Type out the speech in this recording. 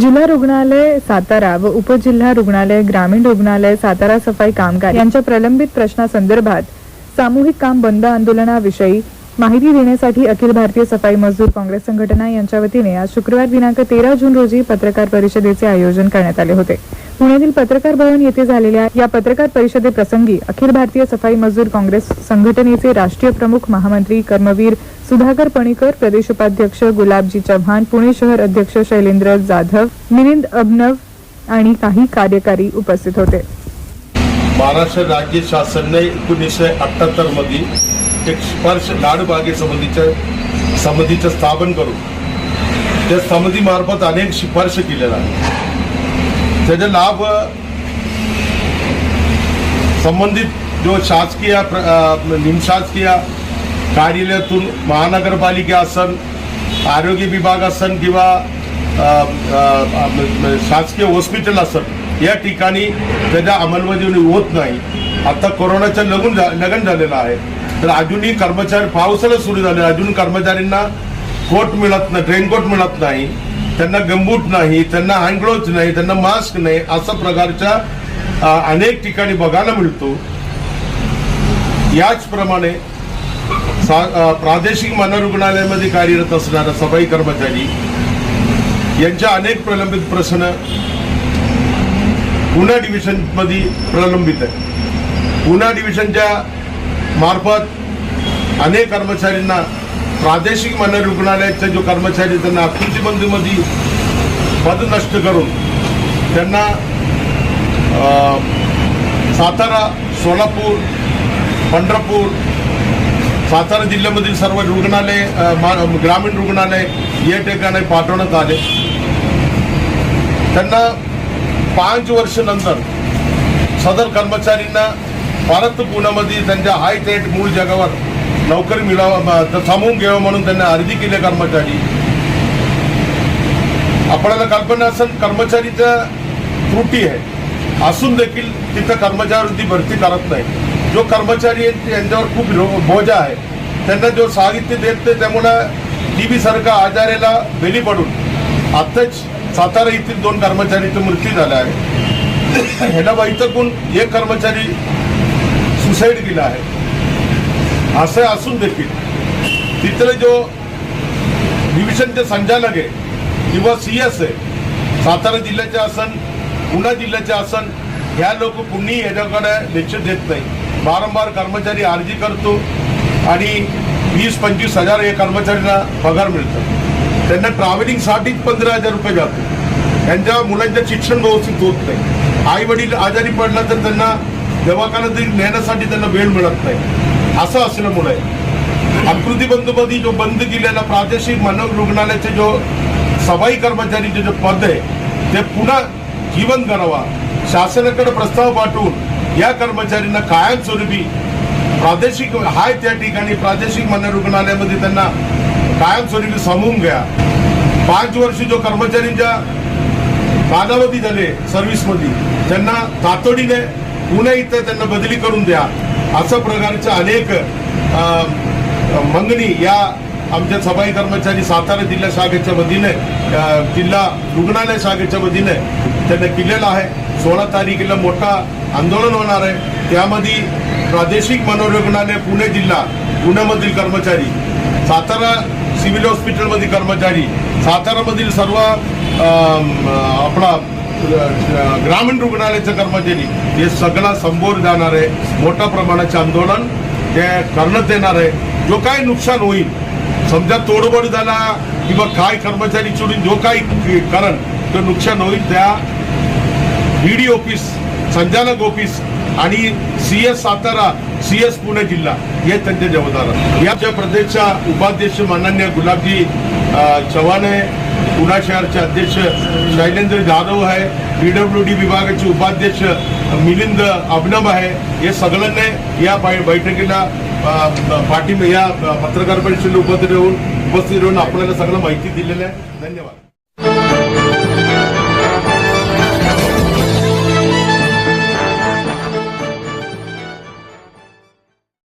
जिल्हा रुग्णालय सातारा व उपजिल्हा रुग्णालय ग्रामीण रुग्णालय सातारा सफाई कामगार यांच्या प्रलंबित प्रश्नासंदर्भात सामूहिक काम बंद आंदोलनाविषयी माहिती देण्यासाठी अखिल भारतीय सफाई मजदूर काँग्रेस संघटना यांच्या वतीने आज शुक्रवार दिनांक तेरा जून रोजी पत्रकार परिषदेचे आयोजन करण्यात आले होते. पुण्यातील पत्रकार भवन येथे झालेल्या या पत्रकार परिषदेप्रसंगी अखिल भारतीय सफाई मजदूर काँग्रेस संघटनेचे राष्ट्रीय प्रमुख महामंत्री कर्मवीर सुधाकर पणीकर प्रदेश उपाध्यक्ष गुलाबजी चव्हाण पुणे शहर अध्यक्ष शैलेंद्र जाधव मिलिंद अबनव आणि काही कार्यकारी उपस्थित होते. महाराष्ट्र राज्य शासनने एकोणीसशे अठ्ठ्याहत्तरमध्ये एक स्पर्श लाडबागे समितीचं समितीचं स्थापन करून त्या समितीमार्फत अनेक शिफारशी केलेल्या त्याचा लाभ संबंधित जो शासकीय प्र- निमशासकीय कार्यालयातून महानगरपालिका असन आरोग्य विभाग असन किंवा शासकीय हॉस्पिटल असन या ठिकाणी त्याच्या अंमलबजावणी होत नाही. आता कोरोनाचं लगून झा- लगन झालेलं आहे. तर अजूनही कर्मचारी पावसाला सुरू झाले. अजून कर्मचाऱ्यांना कोट मिळत नाही रेनकोट मिळत नाही. त्यांना गंबूट नाही त्यांना हँडग्लोव्ज नाही त्यांना मास्क नाही अशा प्रकारच्या अनेक ठिकाणी बघायला मिळतो. याचप्रमाणे प्रादेशिक मनोरुग्णालयामध्ये कार्यरत असणारा सफाई कर्मचारी यांच्या अनेक प्रलंबित प्रश्न पुणे डिव्हिजनमध्ये प्रलंबित आहे पुणे डिव्हिजनच्या मार्फत अनेक कर्मचाऱ्यांना प्रादेशिक मनोरुग्णालयाचे जो कर्मचारी त्यांना आकृतीबंदीमध्ये पद नष्ट करून त्यांना सातारा सोलापूर पंढरपूर सातारा जिल्ह्यामधील सर्व रुग्णालय ग्रामीण रुग्णालय या ठिकाणी पाठवण्यात आले. त्यांना पाच वर्ष नंतर सदर कर्मचारींना परत पुण्यामध्ये त्यांच्या हाय थेट मूळ जगावर नोकरी मिळावा तर थांबवून घ्यावं म्हणून त्यांनी अर्जी केले कर्मचारी. आपल्याला कल्पना असेल कर्मचारीच्या त्रुटी आहे. असून देखील तिथं कर्मचारी भरती करत नाही. जो कर्मचारी यांच्यावर खूप बोजा आहे. त्यांना जो साहित्य देत नाही त्यामुळं टी बी सारखा आजाराला बेली पडून. आत्ताच सातारा येथील दोन कर्मचारीचा मृत्यू झाला आहे. ह्याला वैतकून एक कर्मचारी सुसाईड केला आहे. असं असून देखील तिथले जो डिव्हिजनचे संचालक आहे किंवा सी एस आहे सातारा जिल्ह्याचे असन पुणे जिल्ह्याचे असन ह्या लोक कुणीही याच्याकडे लक्ष देत नाही. वारंवार कर्मचारी अर्जी करतो आणि वीस पंचवीस हजार या कर्मचाऱ्यांना पगार मिळतो. त्यांना ट्रॅव्हलिंगसाठीच पंधरा हजार रुपये जातो. त्यांच्या मुलांचं शिक्षण व्यवस्थित होत नाही. आई वडील आजारी पडला तर त्यांना दवाखान्यात नेण्यासाठी त्यांना वेळ मिळत नाही. असं असल्यामुळे आकृतीबंधमध्ये जो बंद केलेला प्रादेशिक मानव रुग्णालयाचे जो सफाई कर्मचारीचे जे पद आहे ते पुन्हा जीवन करावा. शासनाकडे प्रस्ताव पाठवून या कर्मचाऱ्यांना कायमस्वरूपी प्रादेशिक हाय त्या ठिकाणी प्रादेशिक मन रुग्णालयामध्ये त्यांना कायमस्वरूपी सामावून घ्या. पाच वर्ष जो कर्मचाऱ्यांच्या कालावधी झाले सर्व्हिसमध्ये त्यांना तातडीने पुणे इथं त्यांना बदली करून द्या. अशा प्रकारच्या अनेक मंगणी या आमच्या सफाई कर्मचारी सातारा जिल्हा शाखेच्या वतीने जिल्हा रुग्णालय शाखेच्या वतीने त्यांना केलेला आहे. सोळा तारखेला मोठा आंदोलन होणार आहे. त्यामध्ये प्रादेशिक मनोरुग्णालय पुणे जिल्हा पुण्यामधील कर्मचारी सातारा सिव्हिल हॉस्पिटलमधील कर्मचारी सातारामधील सर्व आपला ग्रामीण रुग्णालयाचे कर्मचारी हे सगळा संबोर जाणार आहे मोठ्या प्रमाणाचे आंदोलन ते करण्यात येणार आहे जो काही नुकसान होईल समजा तोडबोड झाला किंवा काय कर्मचारी चोरून जो काही कारण तो नुकसान होईल त्या ईडी ऑफिस संचालक ऑफिस आणि C S Satara C S Pune जिल्हा हे त्यांचे जबाबदार या प्रदेशच्या उपाध्यक्ष माननीय गुलाबजी चव्हाण आहे. पुणा शहरचे अध्यक्ष शैलेंद्र जाधव आहे. पीडब्ल्यू डी विभागाचे उपाध्यक्ष मिलिंद अभिनव आहे. हे सगळ्यांनी या बैठकीला पाठी या पत्रकार परिषदेला उपस्थित राहून उपस्थित राहून आपल्याला सगळं माहिती दिलेलं आहे. धन्यवाद.